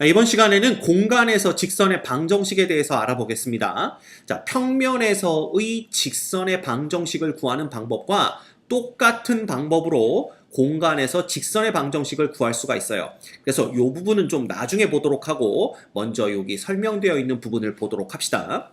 자, 이번 시간에는 공간에서 직선의 방정식에 대해서 알아보겠습니다. 자, 평면에서의 직선의 방정식을 구하는 방법과 똑같은 방법으로 공간에서 직선의 방정식을 구할 수가 있어요. 그래서 이 부분은 좀 나중에 보도록 하고 먼저 여기 설명되어 있는 부분을 보도록 합시다.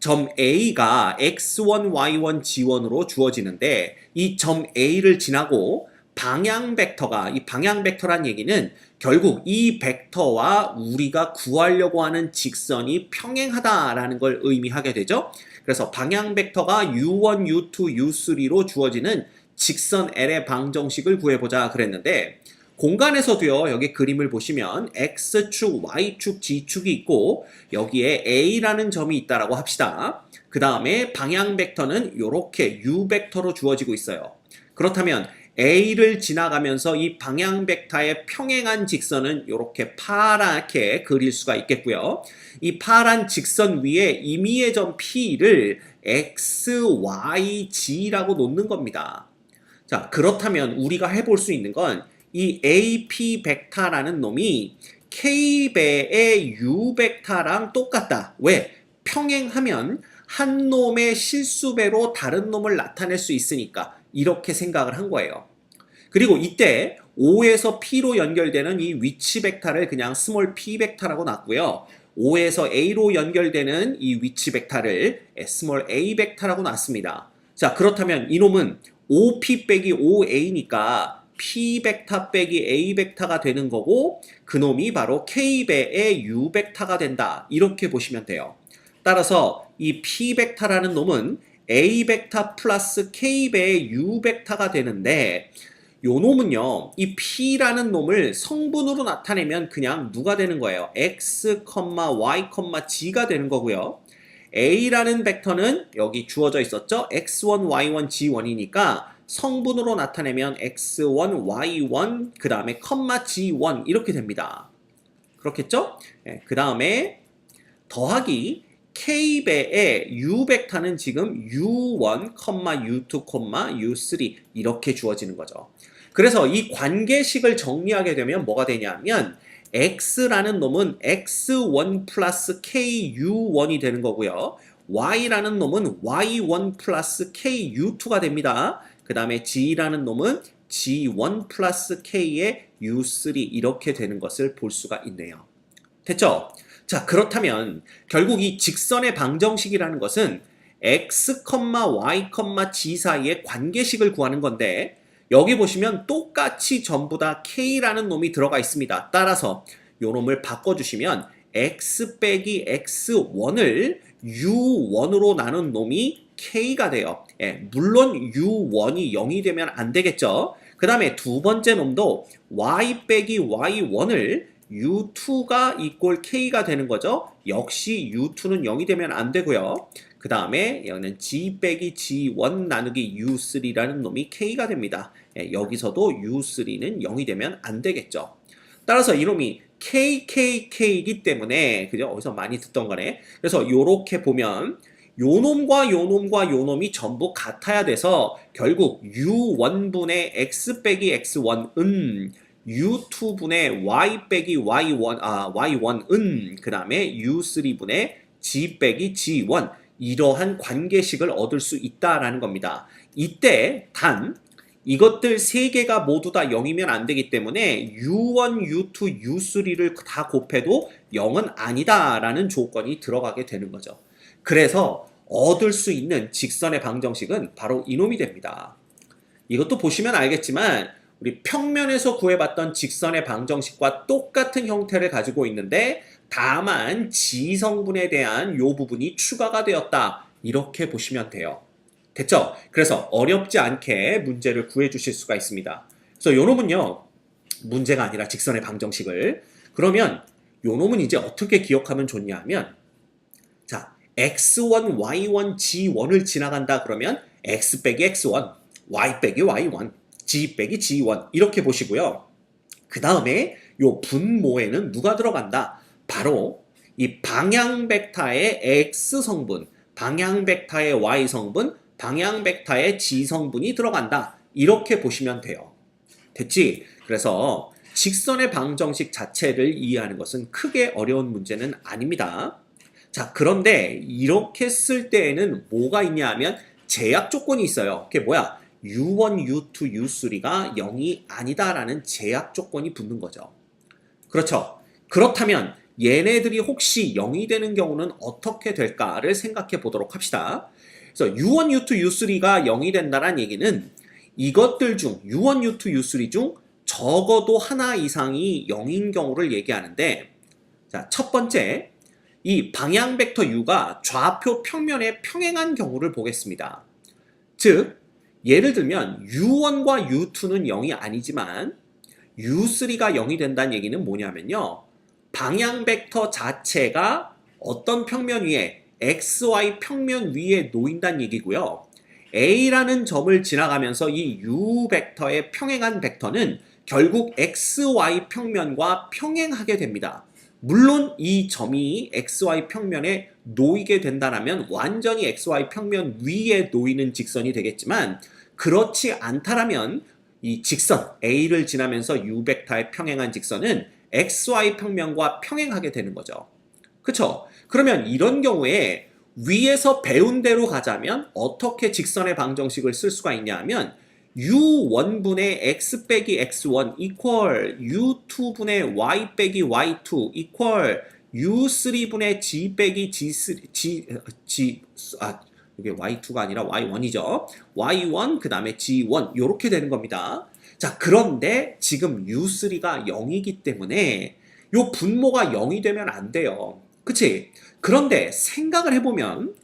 점 A가 x1, y1, g1으로 주어지는데 이 점 A를 지나고 방향 벡터가 이 방향 벡터란 얘기는 결국 이 벡터와 우리가 구하려고 하는 직선이 평행하다라는 걸 의미하게 되죠. 그래서 방향 벡터가 u1, u2, u3로 주어지는 직선 L의 방정식을 구해보자 그랬는데 공간에서도요 여기 그림을 보시면 x축, y축, g축이 있고 여기에 a라는 점이 있다라고 합시다. 그 다음에 방향 벡터는 이렇게 u 벡터로 주어지고 있어요. 그렇다면 a를 지나가면서 이 방향 벡터의 평행한 직선은 이렇게 파랗게 그릴 수가 있겠고요. 이 파란 직선 위에 임의의 점 p를 x, y, g라고 놓는 겁니다. 자, 그렇다면 우리가 해볼 수 있는 건 이 AP 벡터라는 놈이 K배의 U 벡터랑 똑같다. 왜? 평행하면 한 놈의 실수배로 다른 놈을 나타낼 수 있으니까 이렇게 생각을 한 거예요. 그리고 이때 O에서 P로 연결되는 이 위치 벡터를 그냥 스몰 p 벡터라고 놨고요. O에서 A로 연결되는 이 위치 벡터를 스몰 a 벡터라고 놨습니다. 자, 그렇다면 이놈은 OP 빼기 OA니까 P 벡터 빼기 A 벡터가 되는 거고 그놈이 바로 K배의 U 벡터가 된다. 이렇게 보시면 돼요. 따라서 이 P 벡터라는 놈은 A 벡터 플러스 K배의 U 벡터가 되는데 요 놈은요, 이 P라는 놈을 성분으로 나타내면 그냥 누가 되는 거예요? X, Y, G가 되는 거고요. A라는 벡터는 여기 주어져 있었죠? X1, Y1, G1이니까 성분으로 나타내면 X1, Y1, 그 다음에 컴마 G1 이렇게 됩니다. 그렇겠죠? 네, 그 다음에 더하기 K배의 U 벡터는 지금 U1, U2, U3 이렇게 주어지는 거죠. 그래서 이 관계식을 정리하게 되면 뭐가 되냐면 x라는 놈은 x1 플러스 ku1이 되는 거고요. y라는 놈은 y1 플러스 ku2가 됩니다. 그 다음에 g라는 놈은 g1 플러스 k의 u3 이렇게 되는 것을 볼 수가 있네요. 됐죠? 자 그렇다면 결국 이 직선의 방정식이라는 것은 x, y, g 사이의 관계식을 구하는 건데 여기 보시면 똑같이 전부 다 k라는 놈이 들어가 있습니다. 따라서 요 놈을 바꿔주시면 x 빼기 x1을 u1으로 나눈 놈이 k가 돼요. 예, 물론 u1이 0이 되면 안 되겠죠. 그 다음에 두 번째 놈도 y 빼기 y1을 u2가 이꼴 k가 되는 거죠. 역시 u2는 0이 되면 안 되고요. 그 다음에 여기는 g 빼기 g1 나누기 u3라는 놈이 k가 됩니다. 예, 여기서도 u3는 0이 되면 안 되겠죠. 따라서 이놈이 KKK이기 때문에 그죠? 어디서 많이 듣던 거네. 그래서 요렇게 보면 요 놈과 요 놈과 요 놈이 전부 같아야 돼서 결국 U1분의 X 빼기 X1은 U2분의 Y 빼기 Y1, 아, Y1은 그 다음에 U3분의 G 빼기 G1 이러한 관계식을 얻을 수 있다라는 겁니다. 이때 단 이것들 세 개가 모두 다 0이면 안 되기 때문에 U1, U2, U3를 다 곱해도 0은 아니다라는 조건이 들어가게 되는 거죠. 그래서 얻을 수 있는 직선의 방정식은 바로 이놈이 됩니다. 이것도 보시면 알겠지만 우리 평면에서 구해봤던 직선의 방정식과 똑같은 형태를 가지고 있는데 다만 지성분에 대한 요 부분이 추가가 되었다. 이렇게 보시면 돼요. 됐죠? 그래서 어렵지 않게 문제를 구해 주실 수가 있습니다. 그래서 요 놈은요. 문제가 아니라 직선의 방정식을 그러면 요 놈은 이제 어떻게 기억하면 좋냐 하면 자, x1, y1, g1을 지나간다 그러면 x 빼기 x1, y 빼기 y1, g 빼기 g1 이렇게 보시고요. 그 다음에 요 분모에는 누가 들어간다? 바로 이 방향 벡터의 x 성분, 방향 벡터의 y 성분, 방향 벡터의 지성분이 들어간다. 이렇게 보시면 돼요. 됐지? 그래서 직선의 방정식 자체를 이해하는 것은 크게 어려운 문제는 아닙니다. 자, 그런데 이렇게 쓸 때에는 뭐가 있냐 하면 제약 조건이 있어요. 그게 뭐야? U1, U2, U3가 0이 아니다라는 제약 조건이 붙는 거죠. 그렇죠. 그렇다면 얘네들이 혹시 0이 되는 경우는 어떻게 될까를 생각해 보도록 합시다. 그래서 U1, U2, U3가 0이 된다는 얘기는 이것들 중 U1, U2, U3 중 적어도 하나 이상이 0인 경우를 얘기하는데 자, 첫 번째 이 방향 벡터 u가 좌표 평면에 평행한 경우를 보겠습니다. 즉 예를 들면 u1과 u2는 0이 아니지만 u3가 0이 된다는 얘기는 뭐냐면요. 방향 벡터 자체가 어떤 평면 위에 xy 평면 위에 놓인다는 얘기고요. a라는 점을 지나가면서 이 u 벡터의 평행한 벡터는 결국 xy 평면과 평행하게 됩니다. 물론 이 점이 xy 평면에 놓이게 된다면 완전히 xy 평면 위에 놓이는 직선이 되겠지만 그렇지 않다라면 이 직선 a를 지나면서 u 벡터의 평행한 직선은 xy 평면과 평행하게 되는 거죠. 그렇죠? 그러면 이런 경우에 위에서 배운 대로 가자면 어떻게 직선의 방정식을 쓸 수가 있냐 하면 u1분의 x 빼기 x1 equal u2분의 y 빼기 y2 equal u3분의 g 빼기 g3 g g 아 이게 y2가 아니라 y1이죠. y1 그 다음에 g1 이렇게 되는 겁니다. 자 그런데 지금 u3가 0이기 때문에 요 분모가 0이 되면 안 돼요. 그치? 그런데 생각을 해보면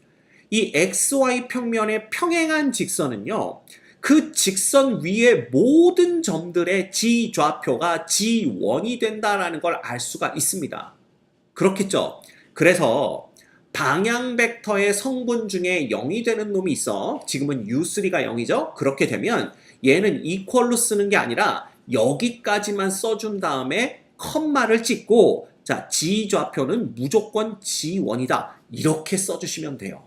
이 xy 평면의 평행한 직선은요. 그 직선 위의 모든 점들의 g 좌표가 g1이 된다라는 걸 알 수가 있습니다. 그렇겠죠? 그래서 방향 벡터의 성분 중에 0이 되는 놈이 있어. 지금은 u3가 0이죠? 그렇게 되면 얘는 이퀄로 쓰는 게 아니라 여기까지만 써준 다음에 컴마를 찍고 자, g 좌표는 무조건 g1이다. 이렇게 써주시면 돼요.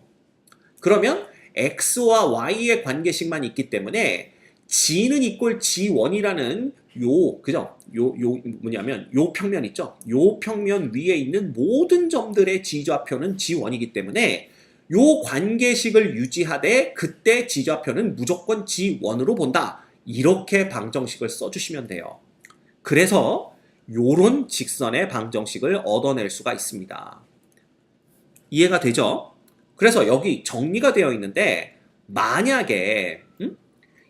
그러면 x와 y의 관계식만 있기 때문에 g는 이꼴 g1이라는 요 그죠? 요 요 뭐냐면 요 평면 있죠? 요 평면 위에 있는 모든 점들의 g 좌표는 g1이기 때문에 요 관계식을 유지하되 그때 g 좌표는 무조건 g1으로 본다. 이렇게 방정식을 써주시면 돼요. 그래서 요런 직선의 방정식을 얻어낼 수가 있습니다. 이해가 되죠? 그래서 여기 정리가 되어 있는데 만약에 음?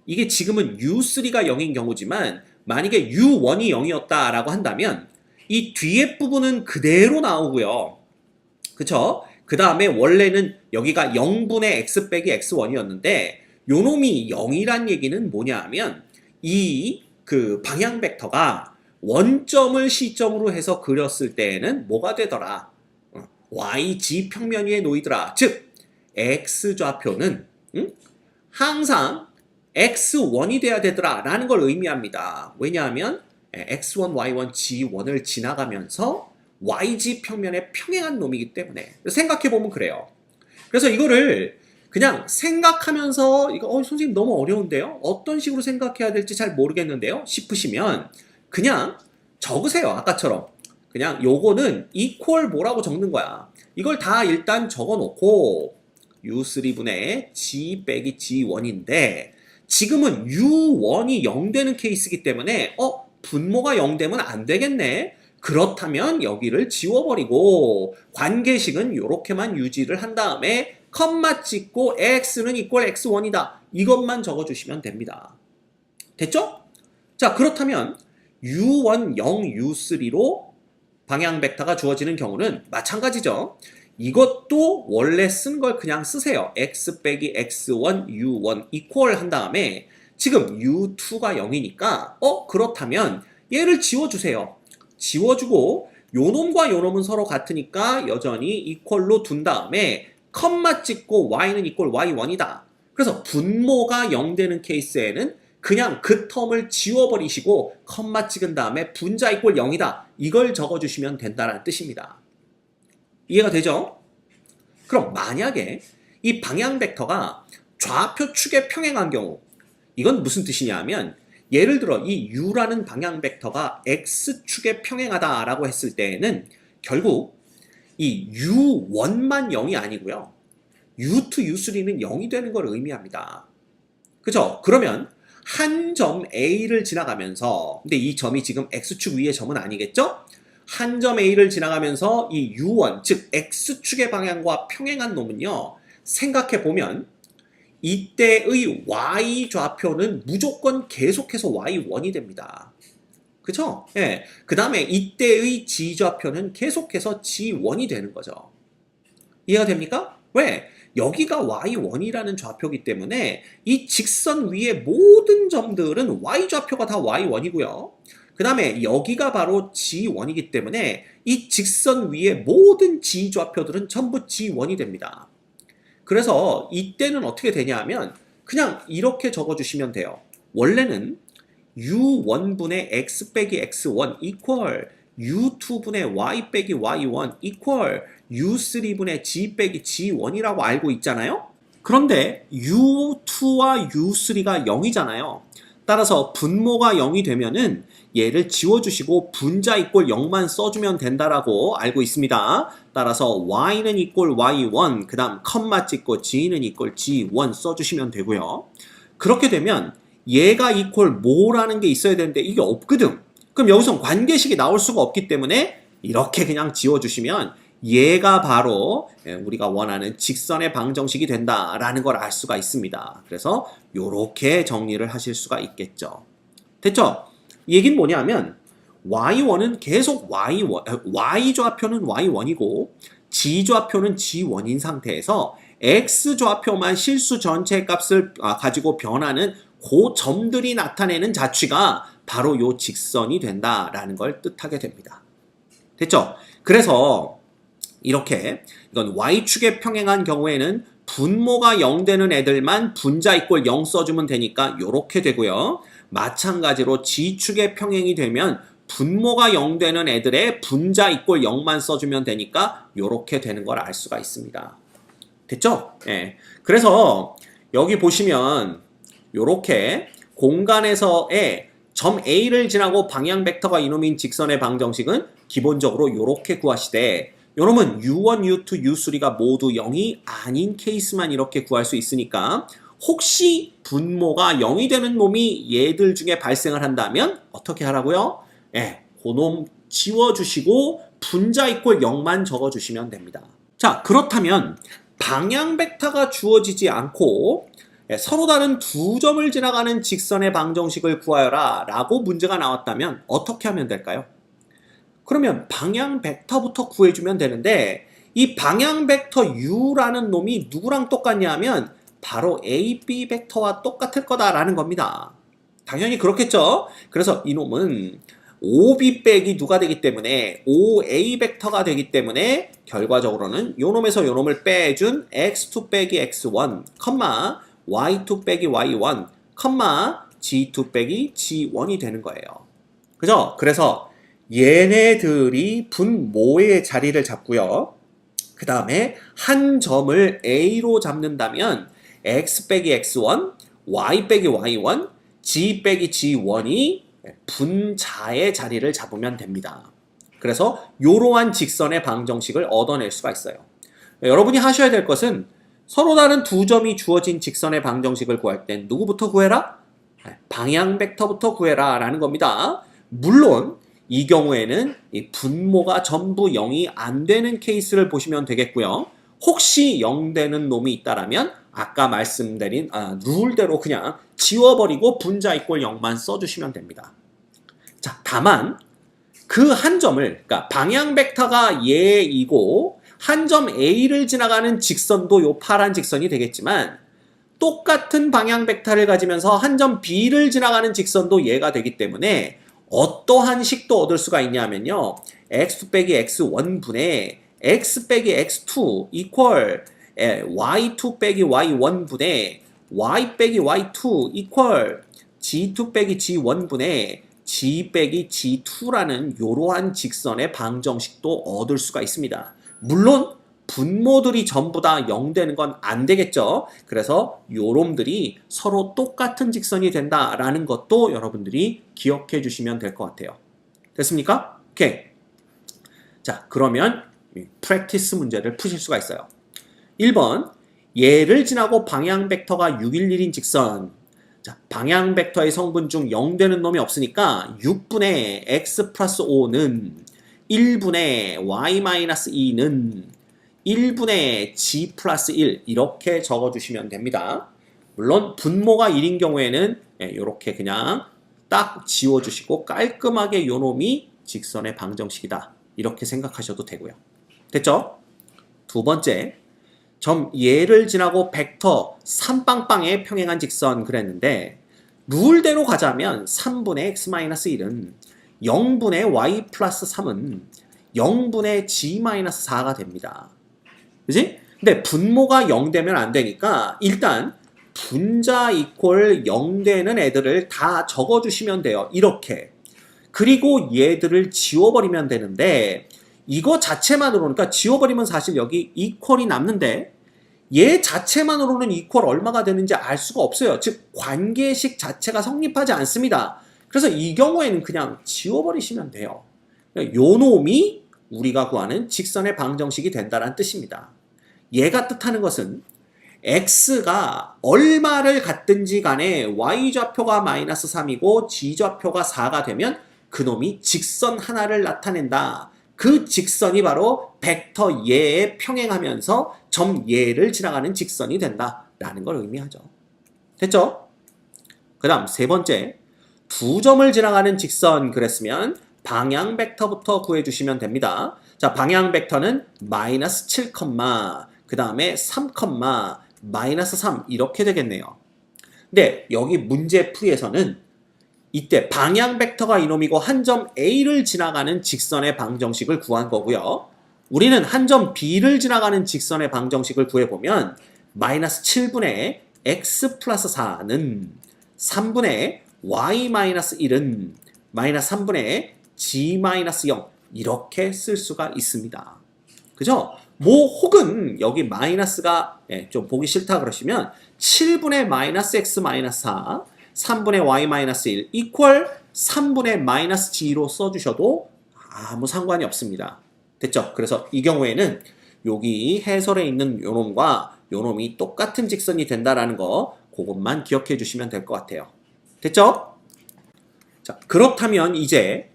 이게 지금은 U3가 0인 경우지만 만약에 U1이 0이었다라고 한다면 이 뒤에 부분은 그대로 나오고요. 그쵸? 그 다음에 원래는 여기가 0분의 x 빼기 x1이었는데 요 놈이 0이란 얘기는 뭐냐 하면 이 그 방향 벡터가 원점을 시점으로 해서 그렸을 때에는 뭐가 되더라? YG 평면 위에 놓이더라. 즉 X 좌표는 음? 항상 X1이 돼야 되더라 라는 걸 의미합니다. 왜냐하면 X1, Y1, G1을 지나가면서 YG 평면에 평행한 놈이기 때문에 생각해보면 그래요. 그래서 이거를 그냥 생각하면서 이거 어, 선생님 너무 어려운데요? 어떤 식으로 생각해야 될지 잘 모르겠는데요? 싶으시면 그냥 적으세요. 아까처럼. 그냥 요거는 equal 뭐라고 적는 거야. 이걸 다 일단 적어 놓고 u3분의 g 빼기 g1인데 지금은 u1이 0 되는 케이스이기 때문에 어 분모가 0 되면 안 되겠네. 그렇다면 여기를 지워버리고 관계식은 이렇게만 유지를 한 다음에 컴마 찍고 x는 equal x1이다. 이것만 적어주시면 됩니다. 됐죠? 자 그렇다면 u1 0 u3로 방향 벡터가 주어지는 경우는 마찬가지죠. 이것도 원래 쓴 걸 그냥 쓰세요. x 빼기 x1 u1 equal 한 다음에 지금 u2가 0이니까 어 그렇다면 얘를 지워주세요. 지워주고 요놈과 요놈은 서로 같으니까 여전히 equal로 둔 다음에 컴마 찍고 y는 equal y1이다. 그래서 분모가 0 되는 케이스에는 그냥 그 텀을 지워버리시고 컴마 찍은 다음에 분자 이꼴 0이다. 이걸 적어주시면 된다는 뜻입니다. 이해가 되죠? 그럼 만약에 이 방향 벡터가 좌표 축에 평행한 경우 이건 무슨 뜻이냐 하면 예를 들어 이 u라는 방향 벡터가 x축에 평행하다라고 했을 때에는 결국 이 u1만 0이 아니고요. u2, u3는 0이 되는 걸 의미합니다. 그죠? 그러면 한 점 A를 지나가면서 근데 이 점이 지금 x축 위의 점은 아니겠죠? 한 점 A를 지나가면서 이 u1 즉 x축의 방향과 평행한 놈은요. 생각해 보면 이때의 y 좌표는 무조건 계속해서 y1이 됩니다. 그죠? 예. 그 다음에 이때의 g 좌표는 계속해서 g1이 되는 거죠. 이해가 됩니까? 왜? 여기가 y1이라는 좌표이기 때문에 이 직선 위의 모든 점들은 y 좌표가 다 y1이고요. 그 다음에 여기가 바로 g1이기 때문에 이 직선 위의 모든 g 좌표들은 전부 g1이 됩니다. 그래서 이때는 어떻게 되냐 하면 그냥 이렇게 적어주시면 돼요. 원래는 u1분의 x 빼기 x1 equal u2분의 y 빼기 y1 equal u3분의 g 빼기 g1이라고 알고 있잖아요. 그런데 u2와 u3가 0이잖아요. 따라서 분모가 0이 되면은 얘를 지워주시고 분자 이꼴 0만 써주면 된다라고 알고 있습니다. 따라서 y는 이꼴 y1, 그 다음 컴마 찍고 g는 이꼴 g1 써주시면 되고요. 그렇게 되면 얘가 이꼴 뭐라는 게 있어야 되는데 이게 없거든. 그럼 여기서 관계식이 나올 수가 없기 때문에 이렇게 그냥 지워주시면 얘가 바로 예, 우리가 원하는 직선의 방정식이 된다라는 걸 알 수가 있습니다. 그래서 이렇게 정리를 하실 수가 있겠죠. 됐죠? 이 얘기는 뭐냐면 y1은 계속 y1, y 좌표는 y1이고 g 좌표는 g1인 상태에서 x 좌표만 실수 전체 값을 아, 가지고 변하는 그 점들이 나타내는 자취가 바로 요 직선이 된다라는 걸 뜻하게 됩니다. 됐죠? 그래서 이렇게 이건 y축에 평행한 경우에는 분모가 0 되는 애들만 분자 이꼴 0 써주면 되니까 이렇게 되고요. 마찬가지로 g축에 평행이 되면 분모가 0 되는 애들의 분자 이꼴 0만 써주면 되니까 이렇게 되는 걸 알 수가 있습니다. 됐죠? 예. 그래서 여기 보시면 이렇게 공간에서의 점 A를 지나고 방향 벡터가 이놈인 직선의 방정식은 기본적으로 이렇게 구하시되 요놈은 U1, U2, U3가 모두 0이 아닌 케이스만 이렇게 구할 수 있으니까 혹시 분모가 0이 되는 놈이 얘들 중에 발생을 한다면 어떻게 하라고요? 예, 그놈 지워주시고 분자 이꼴 0만 적어주시면 됩니다. 자, 그렇다면 방향 벡터가 주어지지 않고 예, 서로 다른 두 점을 지나가는 직선의 방정식을 구하여라 라고 문제가 나왔다면 어떻게 하면 될까요? 그러면 방향 벡터부터 구해주면 되는데 이 방향 벡터 u라는 놈이 누구랑 똑같냐 하면 바로 AB 벡터와 똑같을 거다라는 겁니다. 당연히 그렇겠죠? 그래서 이 놈은 OB 빼기 누가 되기 때문에 OA 벡터가 되기 때문에 결과적으로는 요 놈에서 요 놈을 빼준 x2 빼기 x1, 컴마 y2 빼기 y1, 컴마 g2 빼기 g1이 되는 거예요. 그죠? 그래서 얘네들이 분모의 자리를 잡고요. 그 다음에 한 점을 A로 잡는다면 x 빼기 x1, y 빼기 y1, g 빼기 g1이 분자의 자리를 잡으면 됩니다. 그래서 이러한 직선의 방정식을 얻어낼 수가 있어요. 여러분이 하셔야 될 것은 서로 다른 두 점이 주어진 직선의 방정식을 구할 땐 누구부터 구해라? 방향 벡터부터 구해라 라는 겁니다. 물론 이 경우에는 이 분모가 전부 0이 안 되는 케이스를 보시면 되겠고요. 혹시 0 되는 놈이 있다라면 아까 말씀드린 아, 룰대로 그냥 지워버리고 분자 이꼴 0만 써주시면 됩니다. 자, 다만 그 한 점을 그러니까 방향 벡터가 얘이고 한 점 A를 지나가는 직선도 요 파란 직선이 되겠지만 똑같은 방향 벡터를 가지면서 한 점 B를 지나가는 직선도 얘가 되기 때문에 어떠한 식도 얻을 수가 있냐면요. x2 빼기 x1분의 x 빼기 x2 equal y2 빼기 y1 분의 y 빼기 y2 equal g2 빼기 g1 분의 g 빼기 g2라는 이러한 직선의 방정식도 얻을 수가 있습니다. 물론 분모들이 전부 다 0 되는 건 안 되겠죠. 그래서 요놈들이 서로 똑같은 직선이 된다라는 것도 여러분들이 기억해 주시면 될 것 같아요. 됐습니까? 오케이. 자, 그러면 프랙티스 문제를 푸실 수가 있어요. 1번. 얘를 지나고 방향 벡터가 611인 직선. 자, 방향 벡터의 성분 중 0 되는 놈이 없으니까 6분의 x 플러스 5는 1분의 y-2는 1분의 g 플러스 1 이렇게 적어주시면 됩니다. 물론 분모가 1인 경우에는 이렇게 그냥 딱 지워주시고 깔끔하게 요 놈이 직선의 방정식이다. 이렇게 생각하셔도 되고요. 됐죠? 두 번째, 점 얘를 지나고 벡터 3빵빵에 평행한 직선 그랬는데 룰대로 가자면 3분의 x-1은 0분의 y 플러스 3은 0분의 g-4가 됩니다. 그지? 근데 분모가 0 되면 안 되니까 일단 분자 이퀄 0 되는 애들을 다 적어주시면 돼요. 이렇게. 그리고 얘들을 지워버리면 되는데 이거 자체만으로는 그러니까 지워버리면 사실 여기 이퀄이 남는데 얘 자체만으로는 이퀄 얼마가 되는지 알 수가 없어요. 즉 관계식 자체가 성립하지 않습니다. 그래서 이 경우에는 그냥 지워버리시면 돼요. 요 놈이 우리가 구하는 직선의 방정식이 된다는 뜻입니다. 얘가 뜻하는 것은 x가 얼마를 갖든지 간에 y좌표가 마이너스 3이고 g좌표가 4가 되면 그놈이 직선 하나를 나타낸다. 그 직선이 바로 벡터 얘에 평행하면서 점 얘를 지나가는 직선이 된다라는 걸 의미하죠. 됐죠? 그 다음 세 번째 두 점을 지나가는 직선 그랬으면 방향 벡터부터 구해주시면 됩니다. 자 방향 벡터는 마이너스 7, 그 다음에 3, 마이너스 3 이렇게 되겠네요. 근데 여기 문제 풀이에서는 이때 방향 벡터가 이놈이고 한 점 A를 지나가는 직선의 방정식을 구한 거고요. 우리는 한 점 B를 지나가는 직선의 방정식을 구해보면 마이너스 7분의 x 플러스 4는 3분의 y 마이너스 1은 마이너스 3분의 g 마이너스 0 이렇게 쓸 수가 있습니다. 그죠? 뭐 혹은 여기 마이너스가 예, 좀 보기 싫다 그러시면 7분의 마이너스 x 마이너스 4 3분의 y 마이너스 1 이퀄 3분의 마이너스 g로 써주셔도 아무 상관이 없습니다. 됐죠? 그래서 이 경우에는 여기 해설에 있는 요놈과 요놈이 똑같은 직선이 된다라는 거 그것만 기억해 주시면 될 것 같아요. 됐죠? 자, 그렇다면 이제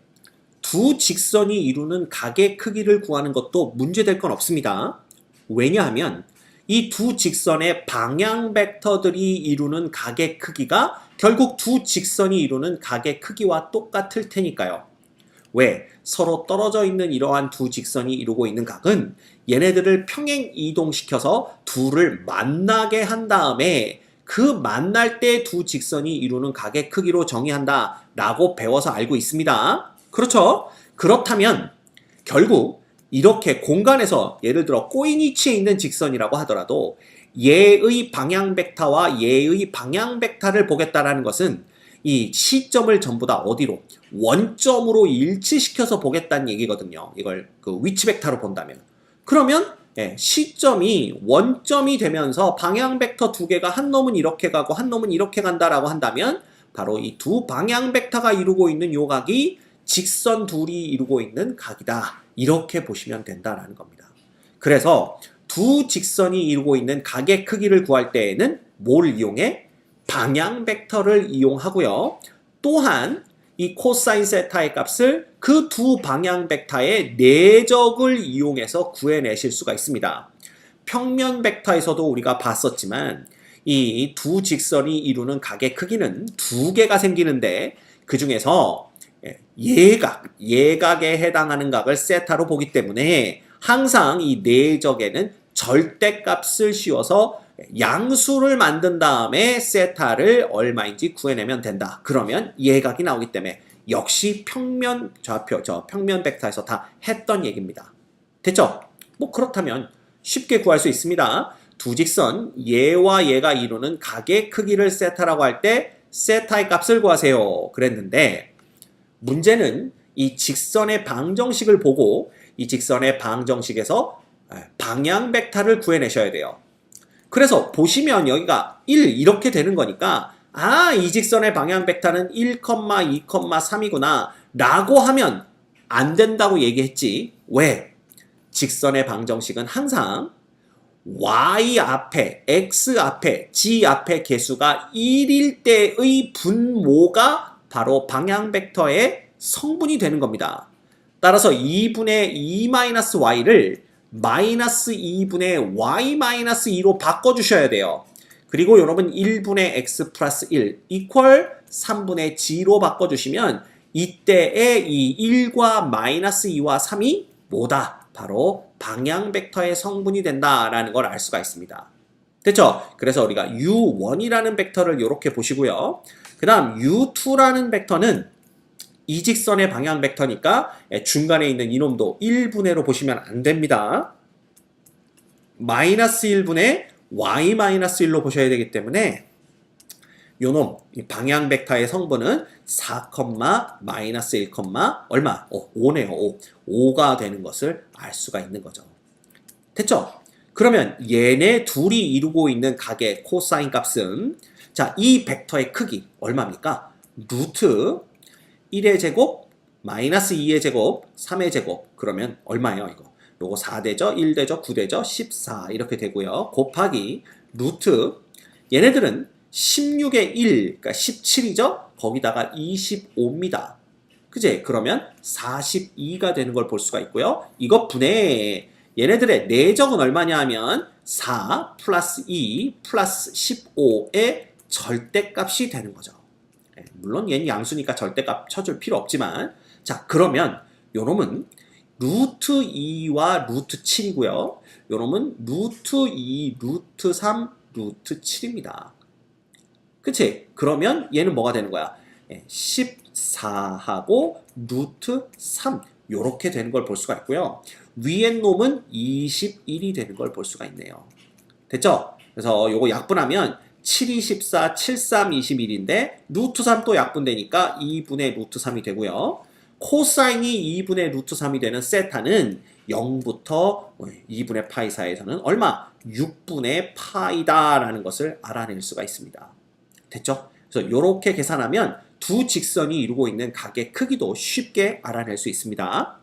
두 직선이 이루는 각의 크기를 구하는 것도 문제될 건 없습니다. 왜냐하면 이 두 직선의 방향 벡터들이 이루는 각의 크기가 결국 두 직선이 이루는 각의 크기와 똑같을 테니까요. 왜? 서로 떨어져 있는 이러한 두 직선이 이루고 있는 각은 얘네들을 평행 이동시켜서 둘을 만나게 한 다음에 그 만날 때 두 직선이 이루는 각의 크기로 정의한다 라고 배워서 알고 있습니다. 그렇죠? 그렇다면 결국 이렇게 공간에서 예를 들어 꼬인 위치에 있는 직선이라고 하더라도 얘의 방향 벡터와 얘의 방향 벡터를 보겠다라는 것은 이 시점을 전부 다 어디로 원점으로 일치시켜서 보겠다는 얘기거든요. 이걸 그 위치 벡터로 본다면 그러면 예, 시점이 원점이 되면서 방향 벡터 두 개가 한 놈은 이렇게 가고 한 놈은 이렇게 간다라고 한다면 바로 이 두 방향 벡터가 이루고 있는 요 각이 직선 둘이 이루고 있는 각이다. 이렇게 보시면 된다라는 겁니다. 그래서 두 직선이 이루고 있는 각의 크기를 구할 때에는 뭘 이용해? 방향 벡터를 이용하고요. 또한 이 코사인 세타의 값을 그 두 방향 벡터의 내적을 이용해서 구해내실 수가 있습니다. 평면 벡터에서도 우리가 봤었지만 이 두 직선이 이루는 각의 크기는 두 개가 생기는데 그 중에서 예, 예각, 예각에 해당하는 각을 세타로 보기 때문에 항상 이 내적에는 절대값을 씌워서 양수를 만든 다음에 세타를 얼마인지 구해내면 된다. 그러면 예각이 나오기 때문에 역시 평면 좌표, 저 평면 벡터에서 다 했던 얘기입니다. 됐죠? 뭐 그렇다면 쉽게 구할 수 있습니다. 두 직선 예와 예가 이루는 각의 크기를 세타라고 할 때 세타의 값을 구하세요. 그랬는데 문제는 이 직선의 방정식을 보고 이 직선의 방정식에서 예, 방향 벡터를 구해내셔야 돼요. 그래서 보시면 여기가 1 이렇게 되는 거니까 아, 이 직선의 방향 벡터는 1, 2, 3이구나 라고 하면 안 된다고 얘기했지. 왜? 직선의 방정식은 항상 y 앞에, x 앞에, g 앞에 개수가 1일 때의 분모가 바로 방향 벡터의 성분이 되는 겁니다. 따라서 2분의 2-y를 마이너스 2분의 y-2로 바꿔주셔야 돼요. 그리고 여러분 1분의 x 플러스 1 이퀄 3분의 g로 바꿔주시면 이때의 이 1과 마이너스 2와 3이 뭐다? 바로 방향 벡터의 성분이 된다라는 걸 알 수가 있습니다. 됐죠? 그래서 우리가 u1이라는 벡터를 이렇게 보시고요. 그 다음 u2라는 벡터는 이 직선의 방향 벡터니까 중간에 있는 이놈도 1분의로 보시면 안 됩니다. 마이너스 1분의 y 마이너스 1로 보셔야 되기 때문에 요놈 이 방향 벡터의 성분은 4, 마이너스 1, 얼마? 어, 5네요. 5. 5가 되는 것을 알 수가 있는 거죠. 됐죠? 그러면 얘네 둘이 이루고 있는 각의 코사인 값은 자, 이 벡터의 크기 얼마입니까? 루트 1의 제곱 마이너스 2의 제곱 3의 제곱. 그러면 얼마예요 이거? 요거 4대죠 1대죠 9대죠 14 이렇게 되고요. 곱하기 루트. 얘네들은 16의 1 그러니까 17이죠? 거기다가 25입니다. 그제? 그러면 42가 되는 걸 볼 수가 있고요. 이거 분해 얘네들의 내적은 얼마냐 하면 4 플러스 2 플러스 15의 절대값이 되는 거죠. 예, 물론 얘는 양수니까 절대값 쳐줄 필요 없지만 자 그러면 요놈은 루트 2와 루트 7이고요. 요놈은 루트 2, 루트 3, 루트 7입니다. 그치? 그러면 얘는 뭐가 되는 거야? 14하고 루트 3 요렇게 되는 걸 볼 수가 있고요 위에 놈은 21이 되는 걸 볼 수가 있네요 됐죠? 그래서 요거 약분하면 7, 24, 7, 3, 21인데 루트 3 또 약분되니까 2분의 루트 3이 되고요. 코사인이 2분의 루트 3이 되는 세타는 0부터 2분의 파이 사이에서는 얼마? 6분의 파이다라는 것을 알아낼 수가 있습니다. 됐죠? 그래서 이렇게 계산하면 두 직선이 이루고 있는 각의 크기도 쉽게 알아낼 수 있습니다.